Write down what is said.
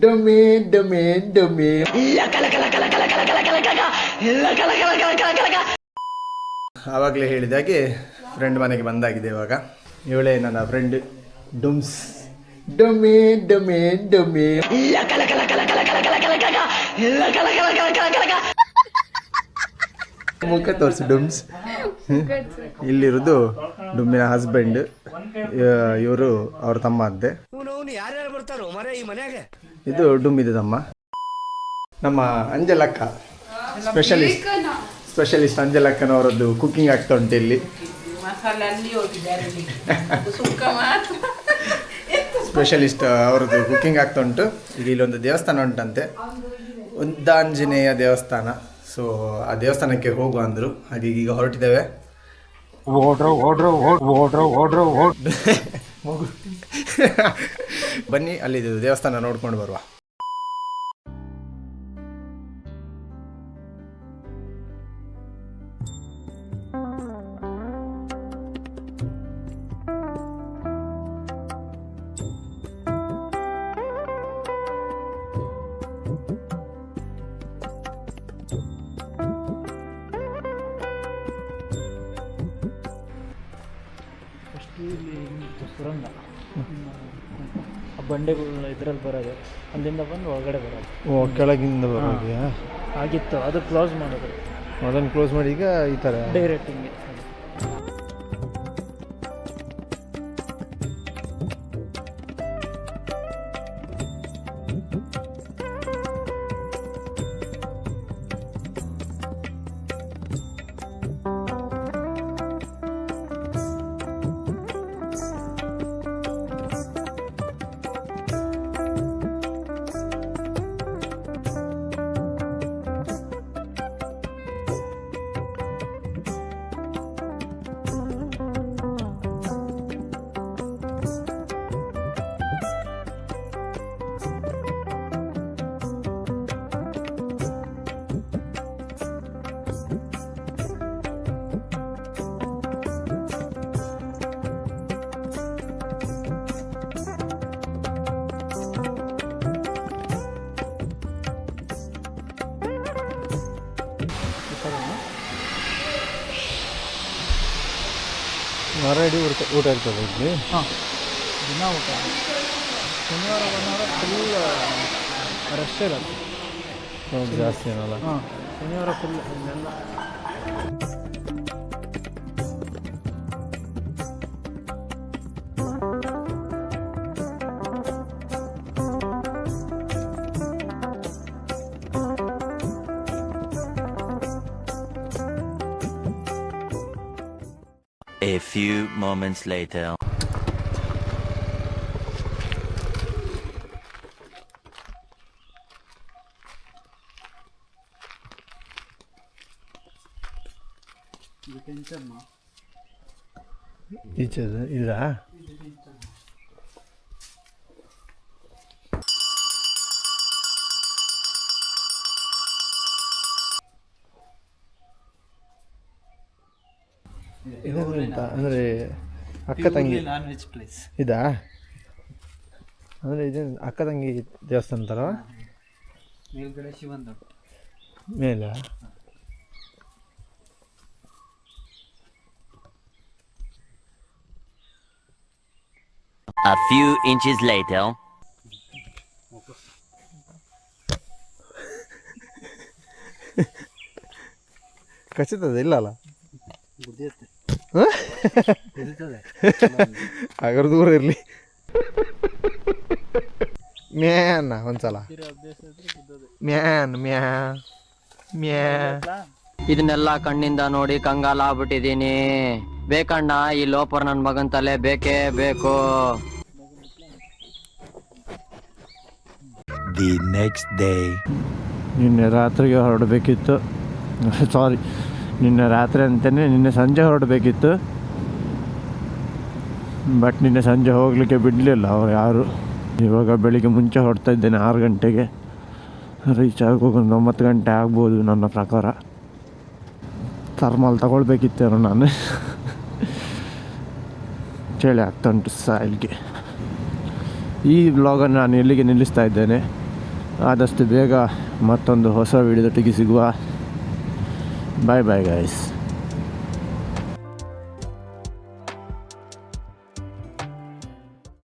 ಡೊಮೆ domain, domain. ಆವಾಗಲೇ ಹೇಳಿದಾಗೆ friend ಮನೆಗೆ ಬಂದಾಗಿದೆ ಇವಾಗ ಇವಳೇ ನನ್ನ ಫ್ರೆಂಡ್ ಡುಮ್ಸ್ ಡೊಮೆ ಡೊಮೆ ಡೊಮೆ ಮುಖ ತೋರಿಸಿ ಡುಮ್ಸ್ ಇಲ್ಲಿರೋದು ಡುಮ್ಮಿನ ಹಸ್ಬೆಂಡ್ ಇವರು ಅವ್ರ ತಮ್ಮ ಮನ್ಯಾಗ ಇದು ಡುಮ್ಮಿದ ತಮ್ಮ. ನಮ್ಮ ಅಂಜಲಕ್ಕ ಸ್ಪೆಷಲಿಸ್ಟ್ ಸ್ಪೆಷಲಿಸ್ಟ್ ಅಂಜಲಕ್ಕನವರದ್ದು ಕುಕಿಂಗ್ ಆಗ್ತಾ ಉಂಟು ಇಲ್ಲಿ. ಸ್ಪೆಷಲಿಸ್ಟ್ ಅವರದ್ದು ಕುಕಿಂಗ್ ಆಗ್ತಾ ಉಂಟು. ಈಗ ಇಲ್ಲೊಂದು ದೇವಸ್ಥಾನ ಉಂಟಂತೆ. ಉದ್ದಾಂಜನೇಯ ದೇವಸ್ಥಾನ. ಸೊ ಆ ದೇವಸ್ಥಾನಕ್ಕೆ ಹೋಗುವ ಅಂದರು. ಹಾಗೆ ಈಗ ಹೊರಟಿದ್ದೇವೆ. ಮಗು. ಬನ್ನಿ ಅಲ್ಲಿ ದೇವಸ್ಥಾನ ನೋಡ್ಕೊಂಡು ಬರುವ. ಬಂಡೆಗಳು ಇದ್ರಲ್ಲಿ ಬರೋದು ಅಲ್ಲಿಂದ ಬಂದು ಒಳಗಡೆ ಬರೋದು. ಓ ಕೆಳಗಿಂದ ಬರೋದು ಆಗಿತ್ತು. ಅದು ಕ್ಲೋಸ್ ಮಾಡೋದು. ಅದನ್ನು ಕ್ಲೋಸ್ ಮಾಡಿ ಈಗ ಈ ಥರ? ಡೈರೆಕ್ಟ್ ಹಿಂಗೆ ಮರಡಿ ಊಟ ಊಟ ಇರ್ತದೆ ಇಲ್ಲಿ. ಹಾಂ. ದಿನ ಊಟ. ಶನಿವಾರ ಭಾನುವಾರ ಫುಲ್ ರಶ್ ಹೌದು, ಜಾಸ್ತಿ ಏನಲ್ಲ. ಹಾಂ ಶನಿವಾರ ಫುಲ್ ಇಲ್ಲೆಲ್ಲ A few moments later. You can is that? ಎಂತ? ಅಂದರೆ ಅಕ್ಕ ತಂಗಿ ನಾನ್ ವೆಜ್ ಪ್ಲೇಸ್ ಇದಾ ಅಂದ್ರೆ ಇದು ಅಕ್ಕ ತಂಗಿ ದೇವಸ್ಥಾನ ಥರ ಮೇಲ್ಗಡೆ ಶಿವನ್ ಮೇಲೆ? A few inches later. ಕಚ್ಚುತ್ತದೆ? ಇಲ್ಲ ಅಲ್ಲ ಬುದ್ಧಿಯುತ್ತೆ ಹಾಗಾದ್ರೆ ದೂರ ಇರಲಿ. ಮ್ಯಾನ್ ಒಂದ್ಸಲ. ಮ್ಯಾನ್ ಮ್ಯಾ ಮ್ಯಾ ಇದನ್ನೆಲ್ಲ ಕಣ್ಣಿಂದ ನೋಡಿ ಕಂಗಾಲ ಆಗ್ಬಿಟ್ಟಿದೀನಿ. ಬೇಕಣ್ಣ ಈ ಲೋಪರ್ ನನ್ ಮಗನ್ ತಲೆ ಬೇಕೇ ಬೇಕು. ದಿ ನೆಕ್ಸ್ಟ್ ಡೇ ನಿನ್ನೆ ರಾತ್ರಿಗೆ ಹೊರಡಬೇಕಿತ್ತು. ಸಾರಿ ನಿನ್ನೆ ರಾತ್ರಿ ಅಂತಲೇ ನಿನ್ನೆ ಸಂಜೆ ಹೊರಡಬೇಕಿತ್ತು. ಬಟ್ ನಿನ್ನೆ ಸಂಜೆ ಹೋಗಲಿಕ್ಕೆ ಬಿಡಲಿಲ್ಲ ಅವ್ರು ಯಾರು. ಇವಾಗ ಬೆಳಿಗ್ಗೆ ಮುಂಚೆ ಹೊರಡ್ತಾ ಇದ್ದೇನೆ ಆರು ಗಂಟೆಗೆ. ರೀಚ್ ಆಗೋಗೊಂದು ಒಂಬತ್ತು ಗಂಟೆ ಆಗ್ಬೋದು ನನ್ನ ಪ್ರಕಾರ. ಥರ್ಮಲ್ ತಗೊಳ್ಬೇಕಿತ್ತೇನೋ ನಾನು. ಚಳಿ ಆಗ್ತಾ ಉಂಟು ಸಾಯಿಲ್ಗೆ ಈ ವ್ಲಾಗನ್ನು ನಾನು ಎಲ್ಲಿಗೆ ನಿಲ್ಲಿಸ್ತಾ ಇದ್ದೇನೆ. ಆದಷ್ಟು ಬೇಗ ಮತ್ತೊಂದು ಹೊಸ ವಿಡಿಯೋದೊಟ್ಟಿಗೆ ಸಿಗುವ. Bye bye guys.